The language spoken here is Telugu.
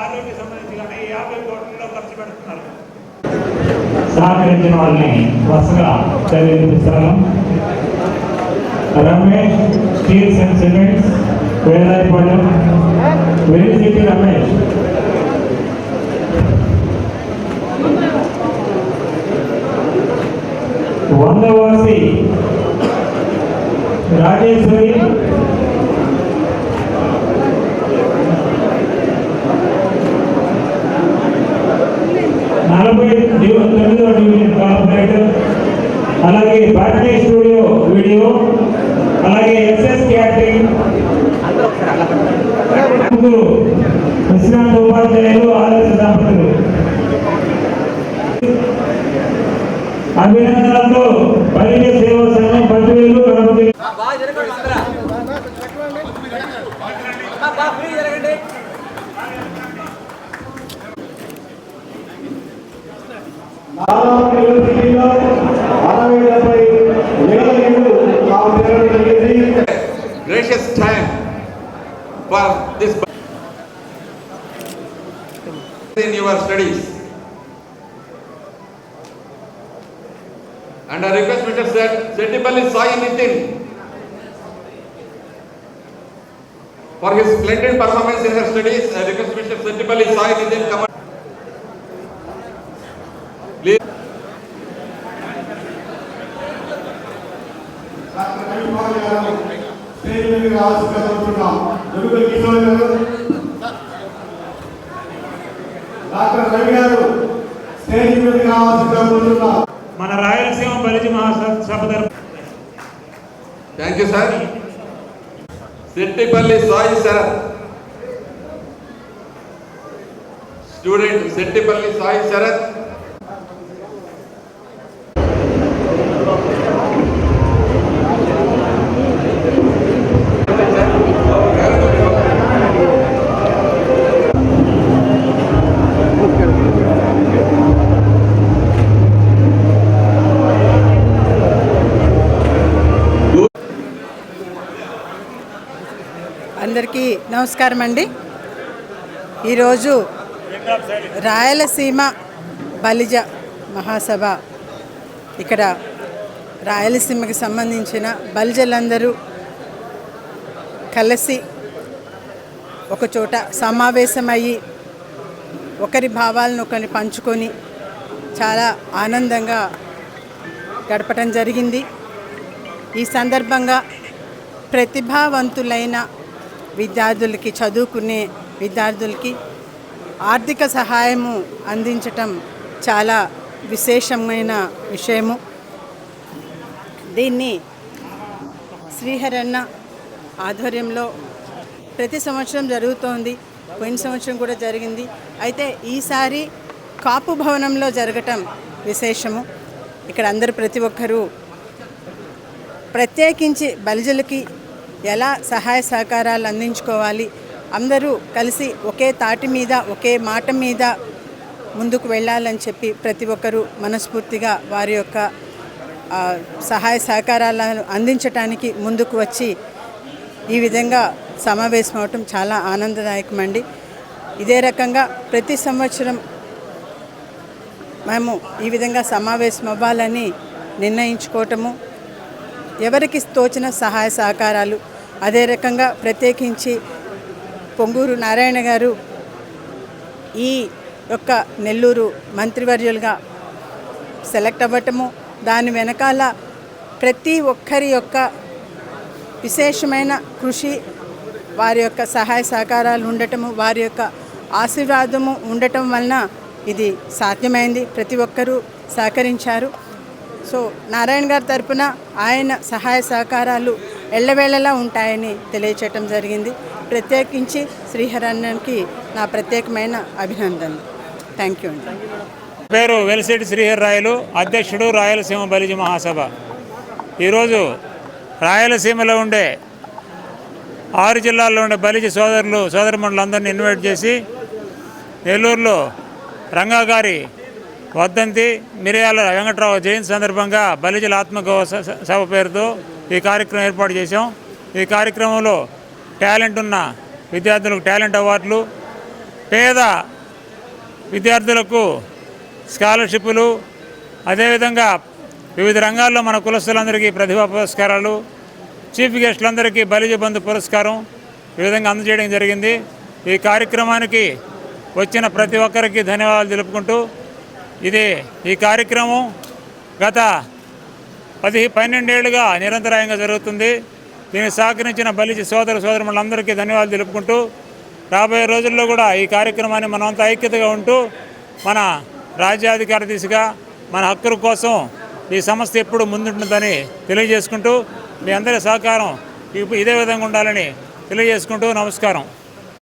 ఆరోగ్య సంబంధించి కానీ యాభై కోట్లలో ఖర్చు పెడుతున్నారు. సహకరించిన వాళ్ళని వరుసగా చదివిస్తాను Ramesh steels and cements Vedayapalem వెలిసిటీ Ramesh. Vandavasi Rajeshwari. Video అలాగే ఎస్ఎస్ క్యాటరింగ్ ముగ్గురు విశ్రాంత ఉపాధ్యాయులు ఆదర్శ దంపతులు అభినందనలతో పరిచయ సేవా సంఘం పదివేలు గణపతి బాగా in your studies. And I request Mr. Setipalli Sai Nitin for his splendid performance in her studies. I request Mr. Setipalli Sai Nitin come Please. Thank you. Doctor Ravi garu stage మీద ఆశీర్వదిస్తున్నాం మన రాయలసీమ బలిజి మహాసభ తరపు Thank you, sir. Settipalli Sai Sarath. Student Settipalli Sai అందరికీ నమస్కారం అండి. ఈరోజు రాయలసీమ బలిజ మహాసభ. ఇక్కడ రాయలసీమకి సంబంధించిన బలిజలందరూ కలిసి ఒకచోట సమావేశమయ్యి ఒకరి భావాలను ఒకరిని పంచుకొని చాలా ఆనందంగా గడపటం జరిగింది. ఈ సందర్భంగా ప్రతిభావంతులైన విద్యార్థులకి చదువుకునే విద్యార్థులకి ఆర్థిక సహాయము అందించటం చాలా విశేషమైన విషయము. దీన్ని శ్రీహరన్న ఆధ్వర్యంలో ప్రతి సంవత్సరం జరుగుతోంది. పోయిన సంవత్సరం కూడా జరిగింది. అయితే ఈసారి కాపు భవనంలో జరగటం విశేషము. ఇక్కడ అందరు ప్రతి ఒక్కరూ ప్రత్యేకించి బలిజలకి ఎలా సహాయ సహకారాలు అందించుకోవాలి? అందరూ కలిసి ఒకే తాటి మీద ఒకే మాట మీద ముందుకు వెళ్ళాలని చెప్పి ప్రతి ఒక్కరూ మనస్ఫూర్తిగా వారి యొక్క సహాయ సహకారాలను అందించటానికి ముందుకు వచ్చి ఈ విధంగా సమావేశం అవటం చాలా ఆనందదాయకమండి. ఇదే రకంగా ప్రతి సంవత్సరం మేము ఈ విధంగా సమావేశం అవ్వాలని నిర్ణయించుకోవటము ఎవరికి తోచిన సహాయ సహకారాలు అదే రకంగా ప్రత్యేకించి పొంగూరు నారాయణ గారు ఈ యొక్క నెల్లూరు మంత్రివర్యులుగా సెలెక్ట్ అవ్వటము దాని వెనకాల ప్రతి ఒక్కరి యొక్క విశేషమైన కృషి వారి యొక్క సహాయ సహకారాలు ఉండటము వారి యొక్క ఆశీర్వాదము ఉండటం వలన ఇది సాధ్యమైంది. ప్రతి ఒక్కరూ సహకరించారు. సో నారాయణ గారి తరపున ఆయన సహాయ సహకారాలు ఎల్లవేళలా ఉంటాయని తెలియచేయటం జరిగింది. ప్రత్యేకించి శ్రీహరన్నకి నా ప్రత్యేకమైన అభినందనలు. థ్యాంక్ యూ అండి. పేరు వెలిసిటి శ్రీహర్ రాయలు అధ్యక్షుడు రాయలసీమ బలిజ మహాసభ. ఈరోజు రాయలసీమలో ఉండే ఆరు జిల్లాల్లో ఉండే బలిజ సోదరులు సోదరమణులందరినీ ఇన్వైట్ చేసి నెల్లూరులో రంగా గారి మిరియాల వెంకట్రావు జయంతి సందర్భంగా బలిజల ఆత్మగౌరవ స- సభ పేరుతో ఈ కార్యక్రమం ఏర్పాటు చేశాం. ఈ కార్యక్రమంలో టాలెంట్ ఉన్న విద్యార్థులకు టాలెంట్ అవార్డులు పేద విద్యార్థులకు స్కాలర్షిప్లు అదేవిధంగా వివిధ రంగాల్లో మన కులస్తులందరికీ ప్రతిభా పురస్కారాలు చీఫ్ గెస్టులందరికీ బలిజ బంధు పురస్కారం ఈ విధంగా అందజేయడం జరిగింది. ఈ కార్యక్రమానికి వచ్చిన ప్రతి ఒక్కరికి ధన్యవాదాలు తెలుపుకుంటూ ఇది ఈ కార్యక్రమం గత పది పన్నెండేళ్ళుగా నిరంతరాయంగా జరుగుతుంది. దీనికి సహకరించిన బలిజ సోదర సోదరులందరికీ ధన్యవాదాలు తెలుపుకుంటూ రాబోయే రోజుల్లో కూడా ఈ కార్యక్రమాన్ని మనమంతా ఐక్యతగా ఉంటూ మన రాజ్యాధికార దిశగా మన హక్కుల కోసం ఈ సంస్థ ఎప్పుడు ముందుంటుందని తెలియజేసుకుంటూ మీ అందరి సహకారం ఇదే విధంగా ఉండాలని తెలియజేసుకుంటూ నమస్కారం.